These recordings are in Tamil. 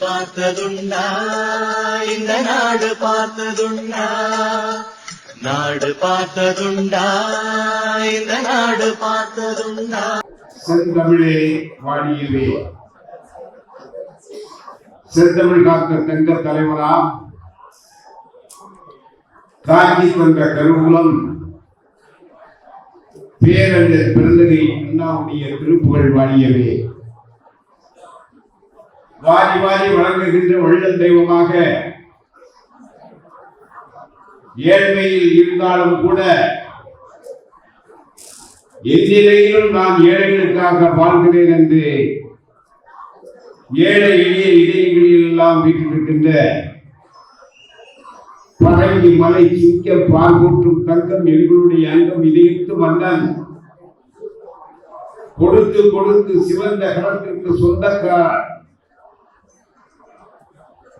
பார்த்ததுண்டா? இந்த நாடு பார்த்ததுண்டா? நாடு பார்த்ததுண்டா? இந்த நாடு பார்த்ததுண்டா? செந்தமிழே வாடியவே செந்தமிழ் காத்த தங்க தலைவரா? தாக்கி கொண்ட கருவூலம். பேரறிஞர் பிறந்தகை அண்ணாவுடைய திருப்புகழ் வாடியவே. வாரி வாரி வழங்குகின்ற வள்ளல் தெய்வமாக ஏழ்மையில் இருந்தாலும் கூட எந்நிலையிலும் நான் ஏழைகளுக்காக வாழ்கிறேன் என்று ஏழை எளிய இதயங்களில் எல்லாம் வீட்டிருக்கின்ற பழங்கி மலை சிங்க பார்வூற்றும் தங்கம் எங்களுடைய அங்கம் இதயத்து மன்னன் கொடுத்து கொடுத்து சிவந்த கடத்திற்கு சொந்தக்கார்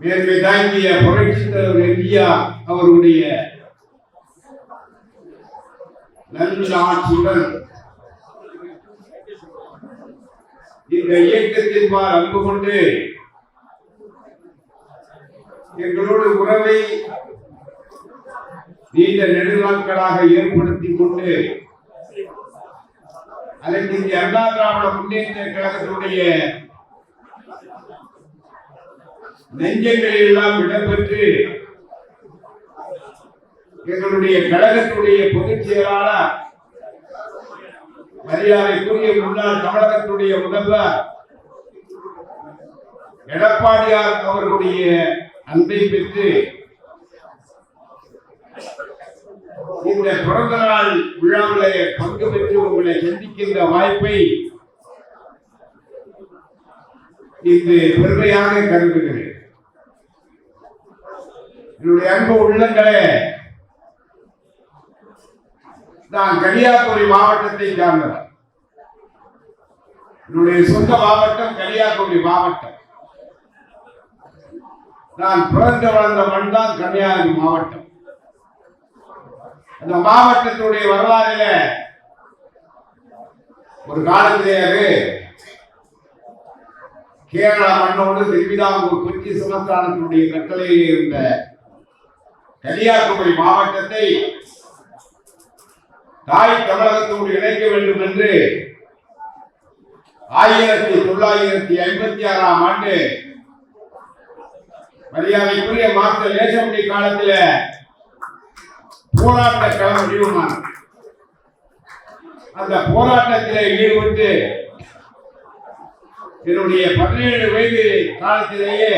வேர்வை தாங்கிய புரட்சி தலைவர் எம்ஜிஆ அவருடைய நல்ல ஆட்சியுடன் இந்த இயக்கத்தின் பால் அன்பு கொண்டு எங்களோடு உறவை நீண்ட நெடுநாட்களாக ஏற்படுத்திக் கொண்டு அதற்கு இந்திய அண்ணா திராவிட முன்னேற்ற கழகத்தினுடைய நெஞ்சங்களில் எல்லாம் இடம்பெற்று எங்களுடைய கழகத்துடைய பொதுச் செயலாளர் மரியாதைக்குரிய முன்னாள் தமிழகத்துடைய முதல்வர் எடப்பாடியார் அவர்களுடைய அன்பை பெற்று இந்த பிறந்த நாள் விழாவிலே பங்கு பெற்று உங்களை சந்திக்கின்ற வாய்ப்பை இது பெருமையாக கருதுகிறேன். என்னுடைய அன்பு உள்ளங்களே நான் கன்னியாகுமரி மாவட்டத்தை சார்ந்தவர் என்னுடைய சொந்த மாவட்டம் கன்னியாகுமரி மாவட்டம். நான் பிறந்த வளர்ந்த மண் தான் கன்னியாகுமரி மாவட்டம். அந்த மாவட்டத்தினுடைய வரலாறுல ஒரு காலத்திலேயே அது கேரளா மண்ணோடு திருவிதாங்கூர் கொச்சி சமஸ்தானத்தினுடைய கட்டளையில் இருந்த கன்னியாகுமரி மாவட்டத்தை தாய் தமிழகத்தோடு இணைக்க வேண்டும் என்று ஆயிரத்தி தொள்ளாயிரத்தி ஐம்பத்தி ஆறாம் ஆண்டு மரியாதைக்குரிய மாத நேசமுடி காலத்தில் போராட்ட களம் வடிவமானது அந்த போராட்டத்திலே ஈடுபட்டு என்னுடைய பதினேழு வயது காலத்திலேயே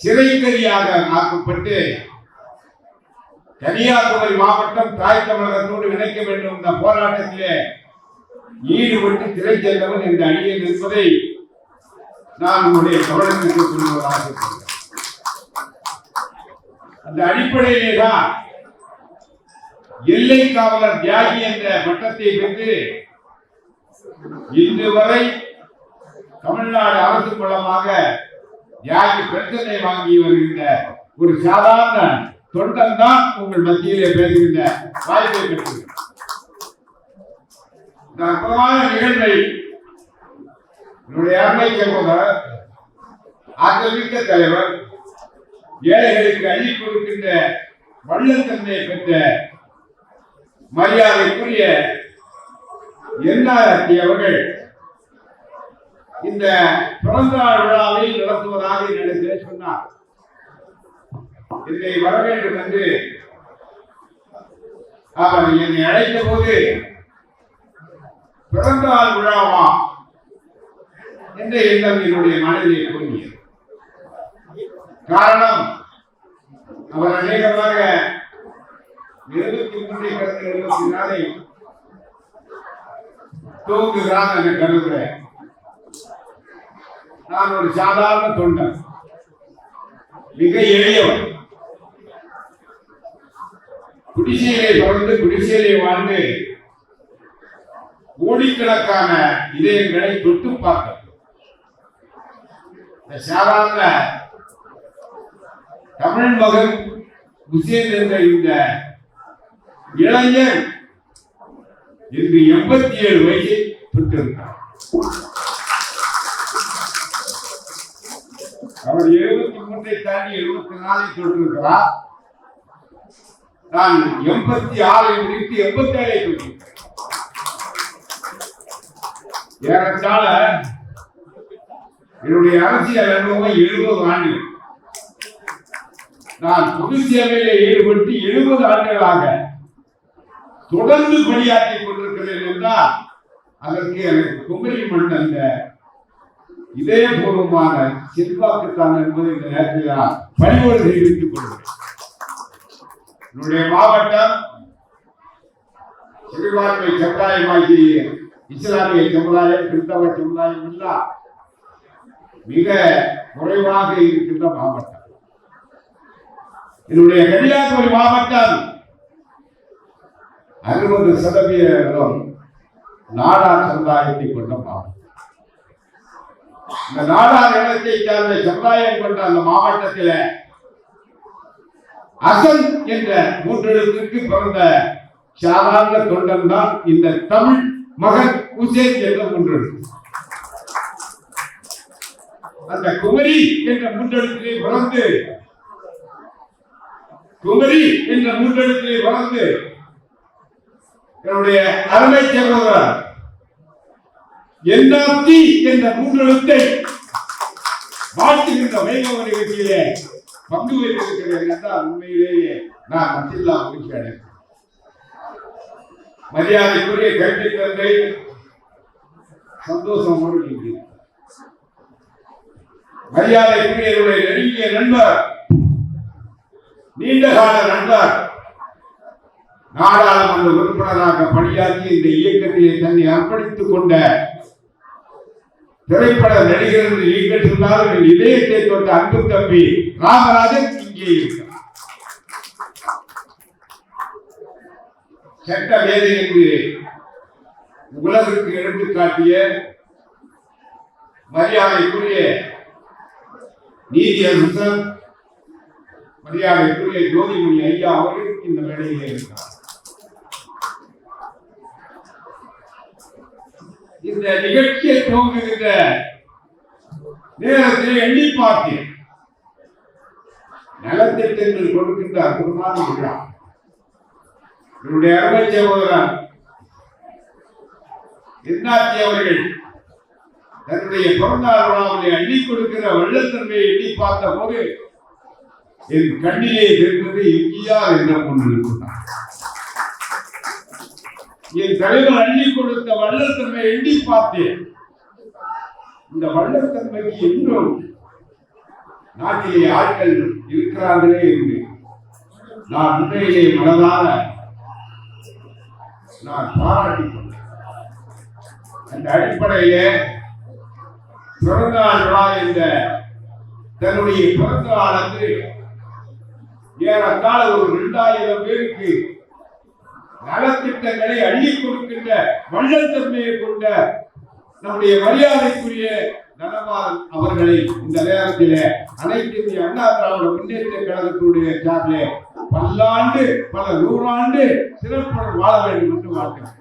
சிறைக்கரியாக ஆக்கப்பட்டு கன்னியாகுமரி மாவட்டம் தாய் தமிழகத்தோடு இணைக்க வேண்டும் இந்த போராட்டத்திலே ஈடுபட்டு சிறை சென்றவன் இந்த அணியில் இருப்பதை நான் உங்களுடைய கவனத்திற்கு கொண்டு அந்த அடிப்படையிலே தான் எல்லை காவலர் தியாகி என்ற பட்டத்தை பெற்று இன்று வரை தமிழ்நாடு அரசு மூலமாக யாருக்கு பிரச்சனை வாங்கி வருகின்ற ஒரு சாதாரண தொண்டன் தான் உங்கள் மத்தியிலே பேசுகின்ற வாய்ப்பை பெற்று இந்த அற்புதமான நிகழ்வை என்னுடைய அருமை சகோதரர் ஆற்றல்மிக்க தலைவர் ஏழைகளுக்கு அள்ளி கொடுக்கின்ற வள்ளத்தன்மையை பெற்ற மரியாதைக்குரிய என்ஆர்டி அவர்கள் இந்த பிறந்த நாள் விழாவை நடத்துவதாக என்னிடத்திலே சொன்னார் என்னை வர வேண்டும் என்று அவர் என்னை அழைத்த போது பிறந்த நாள் விழாவா? என்ற எண்ணம் என்னுடைய மனதிலே தோன்றியது. காரணம் அவர் அநேகமாக இருபத்தி மூன்றை கடந்த இருபத்தி நாளை தூங்குகிறான் என்று கருதுகிறேன். நான் ஒரு சாதாரண தொண்டன். மிக எளியவன். குடிசையிலே பிறந்து குடிசையிலே வாழ்ந்து கோடிக்கணக்கான இதயங்களை தொட்டு பார்க்க இந்த சாதாரண தமிழ் மகன் முசேன் என்ற இந்த இளைஞர் இன்று எண்பத்தி ஏழு வயசை தொட்டிருக்கிறார் மூன்றை தாண்டி எழுபத்தி நாலை தொட்டிருக்கிறார் நான் எண்பத்தி ஆறை முடித்து எண்பத்தி ஏழை தொட்டிருக்கிறேன் ஏறத்தாழ என்னுடைய அரசியல் அனுபவம் எழுபது ஆண்டுகள். நான் பொது சேவையில ஈடுபட்டு எழுபது ஆண்டுகளாக தொடர்ந்து பணியாற்றிக் கொண்டிருக்கிறேன் என்றால் அதற்கு எனக்கு குமரி மண் அந்த இதயபூர்வமான செல்வாக்குத்தான் என்பதை இந்த நேரத்தில் நான் பணிவோடு தெரிவித்துக் கொள்கிறேன் என்னுடைய மாவட்டம் சிறுபான்மை சமுதாயமாகி இஸ்லாமிய சமுதாயம் கிறிஸ்தவ சமுதாயம் எல்லாம் மிக குறைவாக இருக்கின்ற மாவட்டம். என்னுடைய கன்னியாகுமரி மாவட்டம் அறுபது சதவீதம் நாடார் சமுதாயத்தை கொண்ட மாவட்டம். இந்த நாடார் இனத்தை சார்ந்த சமுதாயம் கொண்ட அந்த மாவட்டத்தில் அசன் என்ற மூன்றெழுத்துக்கு பிறந்த சாதாரண தொண்டன் தான் இந்த தமிழ் மகன் குசேன் என்ற மூன்றெழுத்து. அந்த குமரி என்ற மூன்றெழுத்திலே பிறந்து குமரி என்ற மூன்றெழுத்திலே பிறந்து என்னுடைய அருமை சகோதரர் என்ஆர்டி என்ற மூன்றெழுத்தை வாழ்த்துகின்ற வைபவ நிகழ்ச்சியிலே பங்கு வைத்திருக்கிறேன் என்றால் உண்மையிலேயே நான் மட்டில்லா மகிழ்ச்சி அடைந்தேன் மரியாதைக்குரிய கல்வி தந்தை சந்தோஷமோடு இங்கு மரியாதைக்குரிய என்னுடைய நெருங்கிய நண்பர் நீண்ட கால நண்பர் நாடாளுமன்ற உறுப்பினராக பணியாற்றி இந்த இயக்கத்தை தன்னை அர்ப்பணித்துக் கொண்ட திரைப்பட நடிகர்கள் என்று இதயத்தை தொட்ட அன்பு தம்பி ராமராஜன் இங்கே இருக்கிறார். சட்ட வேலை என்று உலகிற்கு எடுத்து காட்டிய மரியாதைக்குரிய நீதியரசர் மரியாதைக்குரிய ஜோதிமணி ஐயா அவர்கள் இந்த வேலையிலே இருக்கிறார். இந்த நிகழ்ச்சியை துவங்குகின்ற நேரத்தில் எண்ணி பார்த்தேன் நலத்திட்டங்கள் கொடுக்கின்ற அற்புதமான விழா என்னுடைய அருமை சகோதரன் என்னாச்சி அவர்கள் தன்னுடைய பிறந்தாள் விழாவிலே அள்ளி கொடுக்கிற வெள்ளத்தன்மையை எண்ணி பார்த்த போது என் கண்ணிலே இருந்தது எம்ஜிஆர் என்ற ஒன்று இருக்கிறார் என் தலைவர் அள்ளி கொடுத்த வள்ளத்தன்மை எண்ணி பார்த்தேன்? இந்த வள்ளத்தன்மைக்கு இன்னும் நாட்டிலே ஆட்கள் இருக்கிறார்களே என்று நான் உண்மையிலே மனதார நான் பாராட்டி கொண்டேன். அந்த அடிப்படையிலே பிறந்தநாள் விழா என்ற தன்னுடைய பிறந்த நாள் அன்று ஏறத்தாழ ஒரு இரண்டாயிரம் பேருக்கு நலத்திட்டங்களை அள்ளி கொடுக்கின்ற வள்ளல் தன்மையை கொண்ட நம்முடைய மரியாதைக்குரிய தனபால் அவர்களை இந்த நேரத்தில் அனைத்து இந்திய அண்ணா திராவிட முன்னேற்ற கழகத்துடைய சார்பிலே பல்லாண்டு பல நூறாண்டு சிறப்புடன் வாழ வேண்டும் என்று வாழ்க்கிறேன்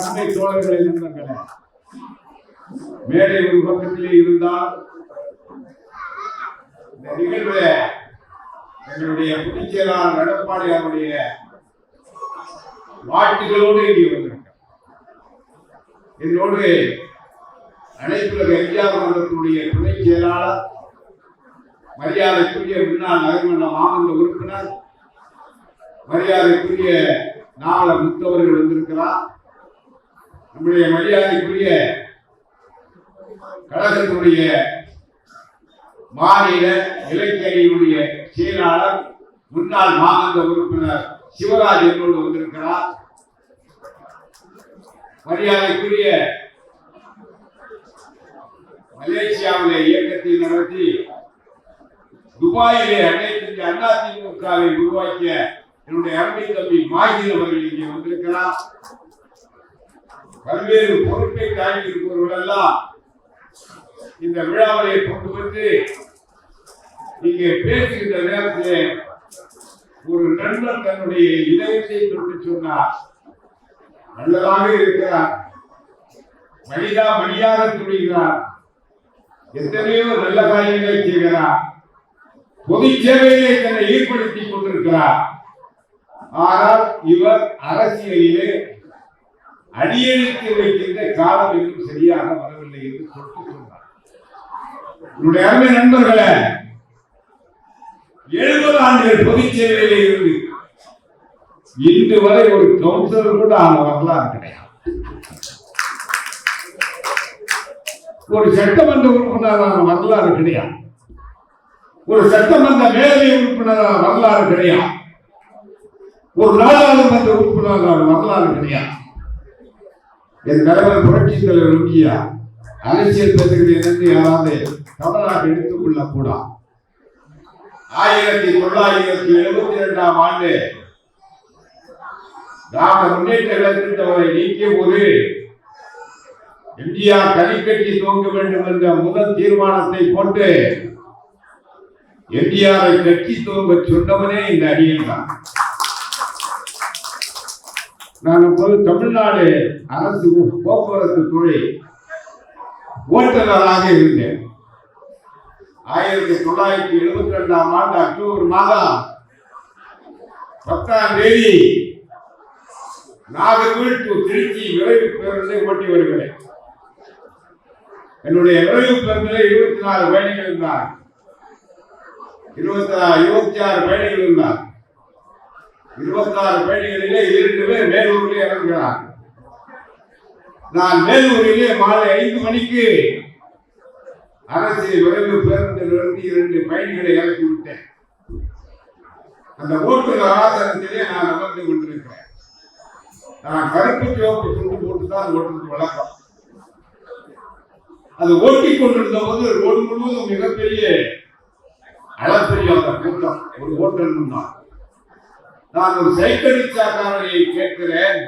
அன்னை தோழர்களை நண்பர்களே மேடை ஒரு பக்கத்திலே இருந்தால் இந்த நிகழ்வுல எங்களுடைய பொதுச் எடப்பாடி அவருடைய வாழ்த்துக்களோடு இங்கே வந்திருக்கிறார். இதனோடு அனைத்துலக எம்ஜிஆர் மன்றத்தினுடைய துணை செயலாளர் மரியாதைக்குரிய முன்னாள் நகர்மன்ற மாமன்ற உறுப்பினர் மரியாதைக்குரிய நாவலர் முத்தவர்கள் வந்திருக்கிறார். நம்முடைய மரியாதைக்குரிய கழகத்தினுடைய மாநில இலக்கியனுடைய செயலாளர் முன்னாள் மாமன்ற உறுப்பினர் சிவராஜ் என்னோடு வந்திருக்கிறார். மரியாதைக்குரிய மலேசியாவிலே இயக்கத்தை நடத்தி துபாயிலே அனைத்து இந்திய அண்ணா திமுகவை உருவாக்கிய என்னுடைய அருமை தம்பி மாஜின் அவர்கள் இங்கே வந்திருக்கிறார். பல்வேறு பொறுப்பை தாங்கி இருப்பவர்கள் எல்லாம் இந்த விழாவிலே கொண்டு வந்து இங்கே பேசுகின்ற நேரத்திலே ஒரு நண்பர் தன்னுடைய இதயத்தை தொட்டு சொன்னார். நல்லதாக இருக்கிறார். மனிதா மணியாக துணிகிறார். எத்தனையோ நல்ல காரியங்களை செய்கிறார். பொது சேவையிலே தன்னை ஈடுபடுத்திக் கொண்டிருக்கிறார். ஆனால் இவர் அரசியலிலே அடியெடுத்து வைக்கின்ற காலம் இன்னும் சரியாக வரவில்லை என்று சொல்லிட்டு என்னுடைய அருமை நண்பர்களே எழுபது ஆண்டுகள் பொதுச் சேவையில் இருந்து இன்று வரை ஒரு கவுன்சிலர் கூட ஆன வரலாறு கிடையாது. ஒரு சட்டமன்ற உறுப்பினரான வரலாறு கிடையாது. ஒரு சட்டமன்ற மேலவை உறுப்பினரான வரலாறு கிடையாது. ஒரு நாடாளுமன்ற உறுப்பினரான வரலாறு கிடையாது. என் தலைவர் புரட்சி தலைவர் முக்கியா அரசியல் பேசுகிறேன் என்று யாராவது தவறாக எடுத்துக் கொள்ளக்கூடாது ஆயிரத்தி தொள்ளாயிரத்தி எழுபத்தி இரண்டாம் ஆண்டு திராவிட முன்னேற்ற கழகத்திட்டவரை நீக்கிய போது எம்ஜிஆர் தனிக்கட்சி துவங்க வேண்டும் என்ற முதல் தீர்மானத்தை போட்டு எம்ஜிஆரை கட்சி துவங்க சொன்னவனே இந்த அடியில் தான். நான் அப்போது தமிழ்நாடு அரசு போக்குவரத்து துறை ஓட்டுநராக இருந்தேன். ஆயிரத்தி தொள்ளாயிரத்தி எழுபத்தி ரெண்டாம் ஆண்டு அக்டோபர் மாதம் பத்தாம் தேதி நாகர்கோவில் டு திருச்சி விரைவு பேருந்தை ஓட்டி வருகிறேன். என்னுடைய விரைவு பேருந்தில் இருபத்தி நாலு பயணிகள் இருந்தார் இருபத்தி இருபத்தி ஆறு பயணிகள் இருந்தார் இருபத்தி ஆறு பயணிகளிலே இரண்டு பேர் மேலூரிலே இறங்குகிறார் நான் மேலூரிலே மாலை ஐந்து மணிக்கு அரசு விரைவு பேருந்திலிருந்து இரண்டு பயணிகளை இறக்கி விட்டேன் அந்த ஓட்டுநர் ஆதாரத்திலே நான் அமர்ந்து கொண்டிருக்கிறேன். நான் கருப்பு சிவப்பு துண்டு போட்டு தான் ஓட்டுறது வழக்கம். அது ஓட்டி கொண்டிருந்த போது ரோடு முழுவதும் மிகப்பெரிய அளப்பெரிய அந்த கூட்டம். ஒரு ஓட்டல் முன்னாள் நான் ஒரு சைக்கிள் ரிக்ஷாக்காரரை கேட்கிறேன்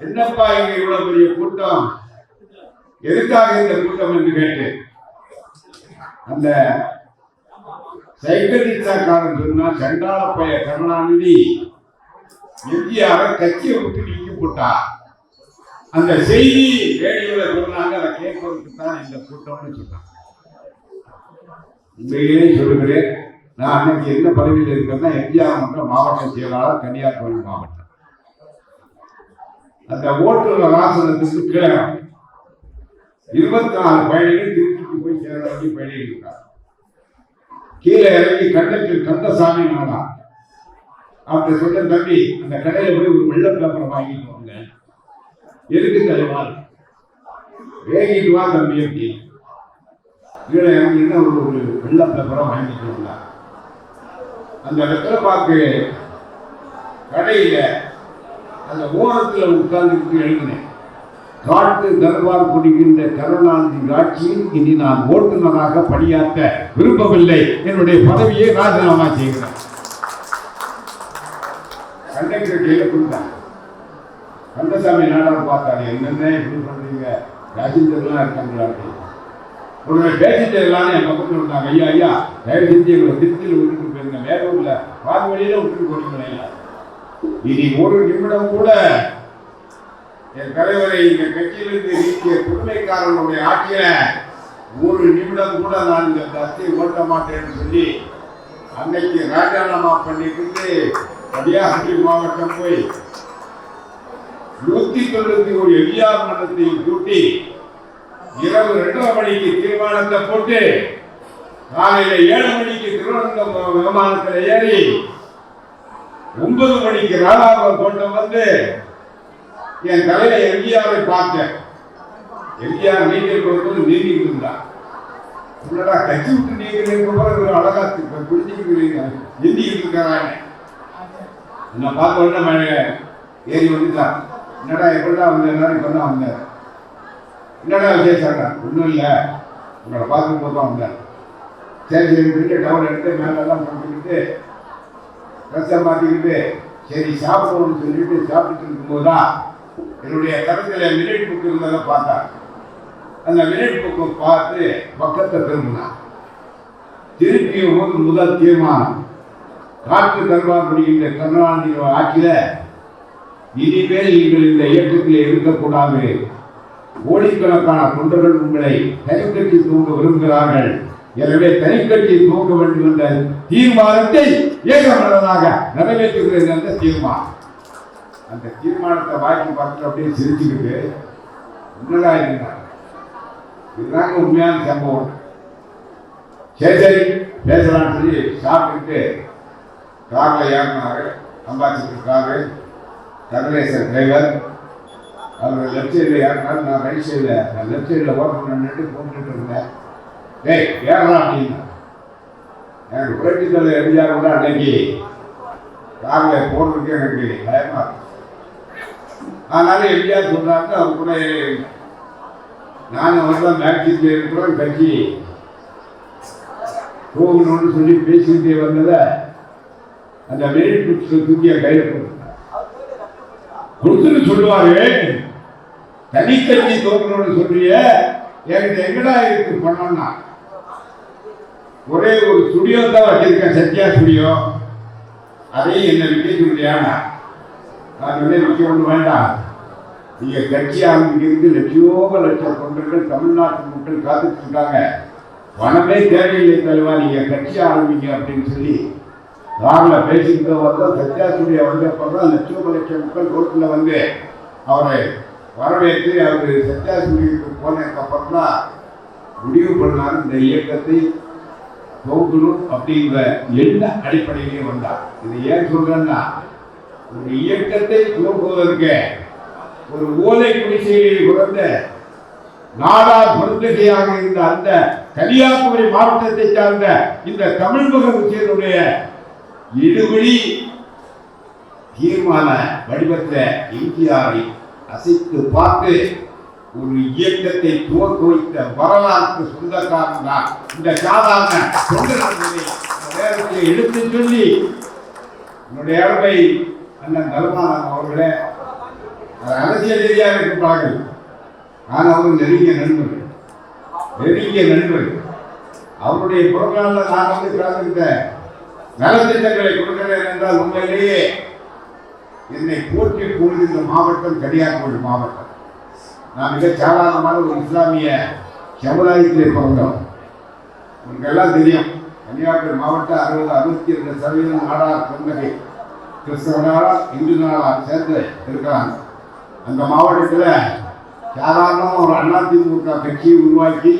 என்னப்பா இங்க இவ்வளவு பெரிய கூட்டம்? எதுக்காக இந்த கூட்டம்? என்று கேட்டேன். அந்த சைக்கிள் ரிக்ஷாக்காரன் சொன்னா சண்டாள பைய கருணாநிதி எம்ஜிஆரை கட்சியை விட்டு நீக்கி போட்டார் அந்த செய்தி ரேடியோல சொன்னாங்க அதை கேட்கறதுக்கு தான் இந்த கூட்டம்னு சொன்னாங்க. உண்மையிலேயே சொல்லுகிறேன் நான் அன்னைக்கு என்ன பதவியில் இருக்கிறேன்னா எம்ஜிஆர் மன்ற மாவட்ட செயலாளர் கன்னியாகுமரி மாவட்டம். அந்த ஓட்டுநர் வாசனத்துக்கு கீழே இருபத்தி நாலு பயணிகள் போய் சேர வேண்டிய பயணிகள் இருக்கார் கீழே இறங்கி கண்டக்டர் கந்தசாமி நாடா அவர்கிட்ட சொன்ன தம்பி அந்த கடையில போய் ஒரு வெள்ள பேப்பரை வாங்கிட்டு வாங்க. எதுக்கு தலைவா? வேகிட்டு வா தம்பி அப்படி. கீழே இறங்கி என்ன ஒரு ஒரு வெள்ளை பேப்பரை வாங்கிட்டு வந்தா? அந்த வெத்தலை பாக்கு கடையில அந்த ஓரத்தில் உட்கார்ந்துட்டு எழுதினேன். காட்டு தர்பார் குடிக்கின்ற கருணாநிதி ஆட்சியில் இனி நான் ஓட்டுநராக பணியாற்ற விரும்பவில்லை. என்னுடைய பதவியை ராஜினாமா செய்கிறேன். கண்டக்டர் கையில கொடுத்தேன் கந்தசாமி நாடார் பார்த்தாரு என்னென்ன இப்படி பண்றீங்க? பேசஞ்சர்லாம் இருக்காங்களா உடனே பேசஞ்சர் என் பக்கத்தில் இருந்தாங்க. ஐயா ஐயா தயவு செஞ்சு எங்களை திருச்சியில் விட்டுட்டு போயிருங்க. வேற ஊரில் பாதி வழியில விட்டுட்டு போறீங்களா இனி ஒரு நிமிடம் கூட என் தலைவரை இந்த கட்சியிலிருந்து நீக்கிய புதுமைக்காரனுடைய ஆட்சியில ஒரு நிமிடம் கூட நான் இந்த பஸ்ஸை ஓட்ட மாட்டேன்னு சொல்லி அன்னைக்கு ராஜினாமா பண்ணிக்கிட்டு கன்னியாகுமரி மாவட்டம் போய் நூத்தி தொண்ணூத்தி ஒரு எம்ஜிஆர் மன்றத்தையும் கூட்டி இரவு ரெண்டரை மணிக்கு தீர்மானத்தை போட்டு காலையில ஏழு மணிக்கு திருவனந்தபுரம் விமானத்தில் ஏறி ஒன்பது மணிக்கு ராதாபுரம் கொண்டு வந்து என் தலையில எம்ஜிஆரை பார்த்தேன். எம்ஜிஆர் நீச்சல் கொடுத்து நீந்திட்டு இருந்தார். என்னடா கட்சி விட்டு நீங்க அழகா குடிச்சிக்கிறீங்க நீந்திக்கிட்டு இருக்கிறாங்க என்ன? பார்த்த உடனே மேலே ஏறி வந்துட்டான் என்னடா எப்படிடா வந்த? எல்லாரும் இப்போ தான் வந்தேன் என்னடா விசேஷாடா ஒன்றும் இல்லை. உங்களை பார்க்கும் போது தான் வந்தேன். சரி சரி பிள்ளை டவுன் எடுத்து மேலெல்லாம் பண்ணிக்கிட்டு ட்ரெஸ்ஸை மாற்றிக்கிட்டு சரி சாப்பிடணும்னு சொல்லிட்டு சாப்பிட்டுட்டு இருக்கும்போது தான் என்னுடைய கருத்தில் மினிட் புக் இருந்ததை பார்த்தேன் அந்த மினிட் புக்கை பார்த்து பக்கத்தை திரும்பினான் திருப்பியும் போது முதல் தீர்மானம். காற்று தர்பார் கருணாநிதி ஆட்சியில இனிமேல் நீங்கள் இந்த இயக்கத்தில் இருக்கக்கூடாது. கோடிக்கணக்கான தொண்டர்கள் உங்களை தனிக்கட்சி தூங்க விரும்புகிறார்கள். எனவே தனிக்கட்சி தூங்க வேண்டும் என்ற தீர்மானத்தை ஏகமனதாக நிறைவேற்றுகிறது என்ற தீர்மானம். அந்த தீர்மானத்தை வாக்கி பார்த்துட்டு அப்படியே சிரிச்சுக்கிட்டு என்னடா இருந்தாங்க இதுதாங்க உண்மையான சம்பவம். சரி சரி பேசலாம்னு சொல்லி சாப்பிட்டுட்டு காரில் ஏறினாரு. Ambassador car Kathiresar driver. அவர் லெஃப்ட் சைடில் ஏறினாரு. நான் ரைட் சைடில் நான் லெஃப்ட் சைடில் ஓட்டம் பண்ணிட்டு போட்டுட்டு இருந்தேன். டேய் ஏறலாம் அப்படின்னா எனக்கு புரட்சி தலைவர் எம்ஜிஆர் கூட அன்னைக்கு. காரில் போடுறதுக்கு எனக்கு பயமா இருக்கு. அதனால எம்ஜிஆர் சொல்றாங்க அவர் கூட நான் அவர் தான் மேக்சில் இருக்கிறோம் கட்சி போகணும்னு சொல்லி பேசிக்கிட்டே வந்ததை அந்த மெரிட் புக்ஸ் தூக்கி கையில் கொடுத்துன்னு சொல்லுவாரு தனிக்கட்சி தோக்கணும்னு சொல்றிய எனக்கு எங்கடா இருக்கு பண்ணோம்னா ஒரே ஒரு ஸ்டுடியோ தான் வச்சிருக்கேன் சத்யா ஸ்டுடியோ அதையும் என்ன விட்டு சொல்லியானா? நான் சொன்னேன் விற்க ஒன்று வேண்டாம். இங்கே கட்சி ஆரம்பிக்கிறதுக்கு லட்சோப லட்சம் தொண்டர்கள் தமிழ்நாட்டு மக்கள் காத்துட்டு இருக்காங்க. பணமே தேவையில்லை தலைவா நீங்கள் கட்சி ஆரம்பிங்க அப்படின்னு சொல்லி ராகுல பேசிக்கிட்டு வந்தால் சத்யா ஸ்டுடியோ வந்தப்பறம் லட்சோப லட்சம் மக்கள் ரோட்டில் வந்து அவரை வரவேற்று அவர் சத்யா போனதுக்கப்புறம் தான் முடிவு பண்ணார். இந்த இயக்கத்தை தோக்கணும் அப்படிங்கிற எண்ண அடிப்படையிலேயே வந்தார். இது ஏன் சொல்கிறேன்னா ஒரு இயக்கத்தை துவக்குவதற்கு ஒரு ஓலை குடிசையை பிறந்த நாடார் பொருந்தகையாக இருந்த அந்த கன்னியாகுமரி மாவட்டத்தை சார்ந்த இந்த தமிழ் முகத்தினுடைய இடுபடி தீர்மான வடிவத்தை எம்ஜிஆரை அசைத்து பார்த்து ஒரு இயக்கத்தை துவக்கி வைத்த வரலாற்று சொந்தக்காரன் தான். இந்த சாதாரண தொண்டர்களை எடுத்து சொல்லி என்னுடைய அருமை அண்ணன் தர்மானன் அவர்களே அது அரசியல் ரீதியாக இருப்பார்கள். ஆனால் அவர் நெருங்கிய நண்பர்கள் நெருங்கிய நண்பர்கள் அவருடைய புறநாளில் நான் வந்து கலந்துக்கிட்ட நலத்திட்டங்களை கொடுக்கிறேன் என்றால் உண்மையிலேயே என்னை போற்றி கூறுகின்ற இந்த மாவட்டம் கன்னியாகுமரி மாவட்டம். நான் மிக சாதாரணமான ஒரு இஸ்லாமிய சமுதாயத்திலே பிறந்தோம் உங்களுக்கு எல்லாம் தெரியும் கன்னியாகுமரி மாவட்டம் அறுபது அறுபத்தி ரெண்டு சதவீதம் நாடார் பிறந்தகை கிறிஸ்தவனாரா இந்து நாளா சேர்ந்து இருக்கிறாங்க அந்த மாவட்டத்தில் சாதாரணமாக ஒரு அதிமுக கட்சியை உருவாக்கி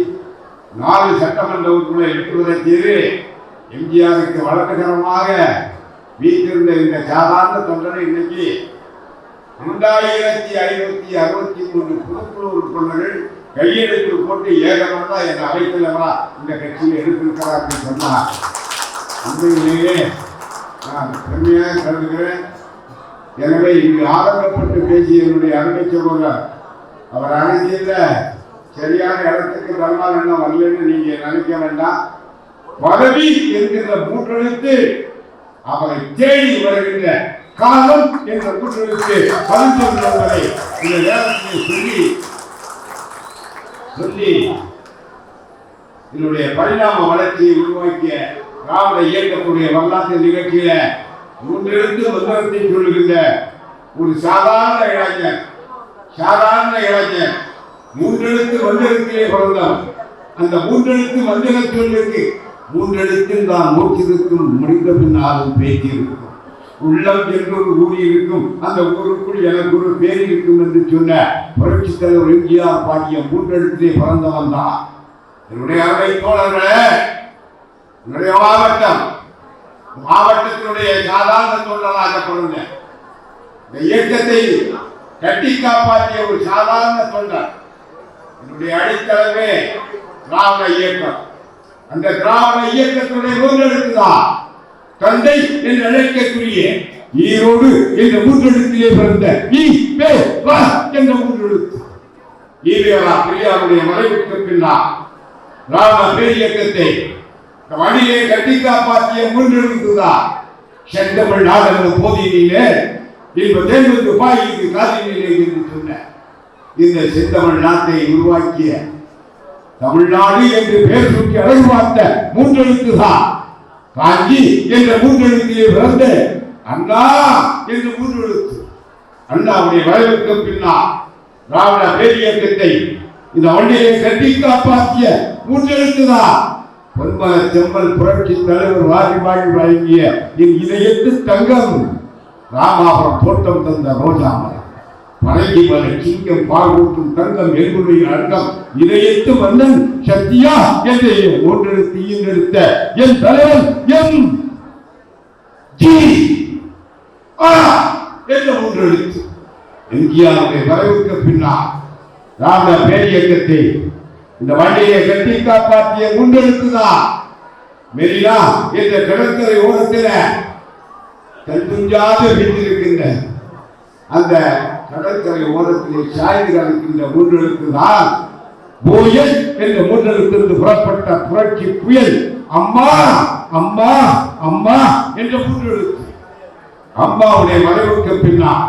நாலு சட்டமன்ற உறுப்பினர் எட்டுவதை தீரு எம்ஜிஆருக்கு வழக்ககரமாக வீட்டிருந்த இந்த சாதாரண தொண்டரை இன்னைக்கு ரெண்டாயிரத்தி ஐநூத்தி அறுபத்தி மூணு பொதுக்குழு உறுப்பினர்கள் கையெழுத்து போட்டு ஏகமனதா என் அவைத்தலைவரா இந்த கட்சியில் எடுத்திருக்கிறார்கள் சொன்னார். உண்மையிலேயே பெருமையாக கருதுகிறேன். எனவே இங்கு ஆதங்கப்பட்டு பேசிய என்னுடைய அருமை சகோதரர் அவர் அரசியல்ல சரியான இடத்துக்கு தர்மால் என்ன வரலன்னு நீங்க நினைக்க வேண்டாம். பதவி என்கின்ற மூன்றெழுத்து அவரை தேடி வருகின்ற காலம் என்ற மூன்றெழுத்து சொல்வதை இந்த நேரத்தில் சொல்லி சொல்லி என்னுடைய பரிணாம வளர்ச்சியை உருவாக்கிய திராவிட இயக்கக்கூடிய வரலாற்று நிகழ்ச்சியில மூன்றெழுத்து மந்திரத்தை சொல்லுகின்ற ஒரு சாதாரண இளைஞர் சாதாரண இளைஞர் மூன்றெழுத்து மந்திரத்திலே பிறந்தவர். அந்த மூன்றெழுத்து மந்திர சொல்லுக்கு மூன்றெழுத்தில் தான் மூச்சிருக்கும் முடிந்த பின்னாலும் பேச்சு இருக்கும். உள்ளம் என்று ஒரு இருக்கும். அந்த ஊருக்குள் எனக்கு ஒரு பேர் இருக்கும் என்று சொன்ன புரட்சி தலைவர் எம்ஜிஆர் பாடிய மூன்றெழுத்திலே பிறந்தவன் தான். என்னுடைய அவை தோழர்களே என்னுடைய மாவட்டம் மாவட்டத்தினுடைய சாதாரண தொண்டராக பிறந்தேன் இந்த இயக்கத்தை கட்டி காப்பாற்றிய ஒரு சாதாரண தொண்டர் என்னுடைய அடித்தளமே திராவிட இயக்கம். அந்த திராவிட இயக்கத்துடைய மூன்றெழுத்துதான் தந்தை என்று அழைக்கக்கூடிய ஈரோடு என்ற மூன்றெழுத்திலே பிறந்த ஈ பே வா என்ற மூன்றெழுத்து ஈவேரா பெரியாருடைய மறைவுக்கு பின்னால் திராவிட பேரியக்கத்தை வழியை கட்டி காப்பாற்றிய மூன்றெழுத்துதான் செந்தமிழ் நாடக போதியிலே இப்ப தேர்வுக்கு பாய்க்கு காதினிலே என்று சொன்ன இந்த செந்தமிழ் நாட்டை உருவாக்கிய தமிழ்நாடு என்று பெயர் சுற்றி அழகு பார்த்த மூன்றெழுத்துதான் காஞ்சி என்ற மூன்றெழுத்திலே பிறந்த அண்ணா என்று மூன்றெழுத்து. அண்ணாவுடைய வயலுக்கு பின்னால் திராவிட பேரியக்கத்தை இந்த வண்டியை கட்டி காப்பாற்றிய மூன்றெழுத்துதான் பொன்மல செம்மல் புரட்சி தலைவர் வாரி வழங்கிய என் இதயத்து தங்கம். ராமாபுரம் தோட்டம் தந்த ரோஜா மரம். பழகி மலை சிங்கம் பாகூட்டும் தங்கம் எங்குடைய அர்த்தம் இதயத்து மன்னன் சக்தியா என்று ஒன்றெடுத்து ஈன்றெடுத்த என் தலைவன் எம். ஜி. ஆ என்ற ஒன்றெடுத்து எம்ஜிஆருடைய வரவுக்கு பின்னால் ராம பேரியக்கத்தை இந்த வண்டியை கட்டி காப்பாற்றிய முன்னெடுத்துதான் மெரினா என்ற கடற்கரை ஓரத்தில் கல்புஞ்சாத வீட்டிருக்கின்ற அந்த கடற்கரை ஓரத்திலே சாய்ந்து கிடக்கின்ற முன்னெழுத்து தான் புயல் என்ற முன்னெடுத்திருந்து புறப்பட்ட புரட்சி புயல் அம்மா அம்மா அம்மா என்ற முன்னெழுத்து அம்மாவுடைய மறைவுக்கு பின்னால்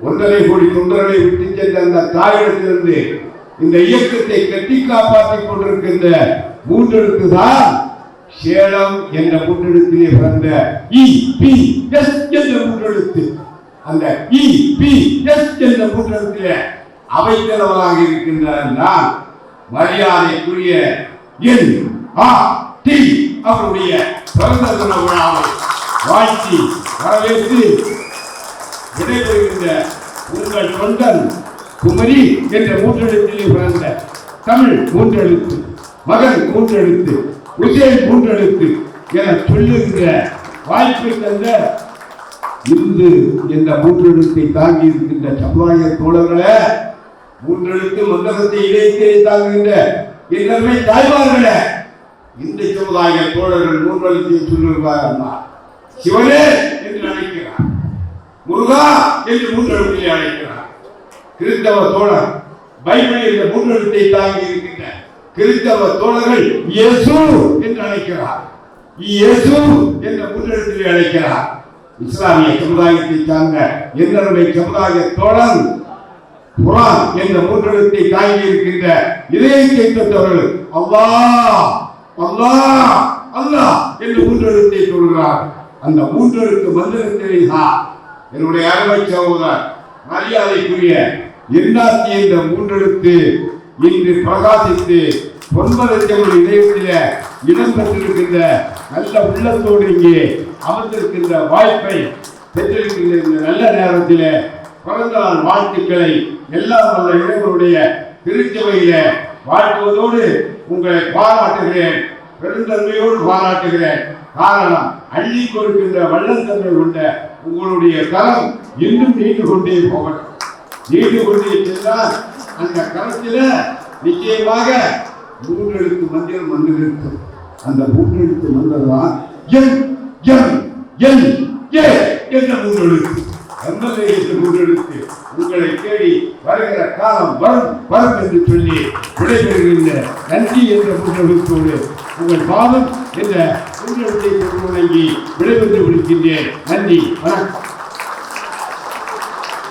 ஒன்றரை கோடி தொண்டர்களை விட்டு சென்ற அந்த தாயிடத்திலிருந்து இந்த இயக்கத்தை கட்டி காப்பாற்றிக் கொண்டிருக்கின்ற மூன்றெழுத்து தான் சேலம் என்ற மூன்றெழுத்திலே பிறந்த இ பி எஸ் என்ற மூன்றெழுத்து. அந்த இ பி எஸ் என்ற மூன்றெழுத்திலே அவைத்தலைவராக இருக்கின்ற நான் மரியாதைக்குரிய என் ஆ டி அவருடைய பிறந்த தின விழாவை வாழ்த்தி வரவேற்று விடைபெறுகின்ற உங்கள் தொண்டன் குமரி என்ற மூன்றெழுத்திலே பிறந்த தமிழ் மூன்றெழுத்து மகன் மூன்றெழுத்து உசேன் மூன்றெழுத்து என சொல்லுகின்ற வாய்ப்பை தந்த இந்து என்ற மூன்றெழுத்தை தாங்கி இருக்கின்ற சமுதாய தோழர்களே மூன்றெழுத்து மந்தகத்தை இணைத்தே தாங்குகின்ற என்னமே தாய்மார்களே இந்த சமுதாய தோழர்கள் மூன்றெழுத்தை சொல்லுகிறார் சிவனே என்று அழைக்கிறார். முருகா என்று மூன்றெழுத்தை அழைக்கிறார். கிறிஸ்தவ தோழர் பைபிள் என்ற மூன்றெழுத்தை தாங்கி இருக்கின்ற கிறிஸ்தவ தோழர்கள் இயேசு என்று அழைக்கிறார். இயேசு என்ற மூன்றெழுத்திலே அழைக்கிறார். இஸ்லாமிய சமுதாயத்தை சார்ந்த என்னருடைய சமுதாய தோழன் குரான் என்ற மூன்றெழுத்தை தாங்கி இருக்கின்ற இதயத்தை பெற்றவர்கள் அல்லா அல்லாஹ் அல்லா என்று மூன்றெழுத்தை சொல்கிறார். அந்த மூன்றெழுத்து மந்திரத்திலே தான் என்னுடைய அருமை சகோதரர் மரியாதைக்குரிய எண்ணாத்தி என்ற மூன்றெழுத்து இன்று பிரகாசித்து பொன்மலத்தவருடைய இணையத்தில் இடம் பெற்றிருக்கின்ற நல்ல உள்ளத்தோடு இங்கே அமர்ந்திருக்கின்ற வாய்ப்பை பெற்றிருக்கின்ற இந்த நல்ல நேரத்தில் பிறந்த நாள் வாழ்த்துக்களை எல்லாம் வல்ல இளைஞருடைய திருச்சபையில வாழ்த்துவதோடு உங்களை பாராட்டுகிறேன். பெருந்தன்மையோடு பாராட்டுகிறேன். காரணம் அள்ளி கொடுக்கின்ற வள்ளந்தன்மை கொண்ட உங்களுடைய தரம் இன்னும் நீண்டு கொண்டே போகட்டும். நீண்டு கொண்டே சென்றால் அந்த களத்தில் நிச்சயமாக மூன்றெழுத்து மந்திரம் வந்து இருக்கும். அந்த மூன்றெழுத்து மந்திரம் தான் என் என் என் ஏ என்ற மூன்றெழுத்து. எம்எல்ஏ என்று மூன்றெழுத்து. உங்களை தேடி வருகிற காலம் வரும் வரும் என்று சொல்லி விடைபெறுகின்ற நன்றி என்ற மூன்றெழுத்தோடு உங்கள் பாதம் என்ற மூன்றெழுத்தை கொண்டு வணங்கி விடைபெற்று விடுக்கின்றேன் நன்றி வணக்கம்.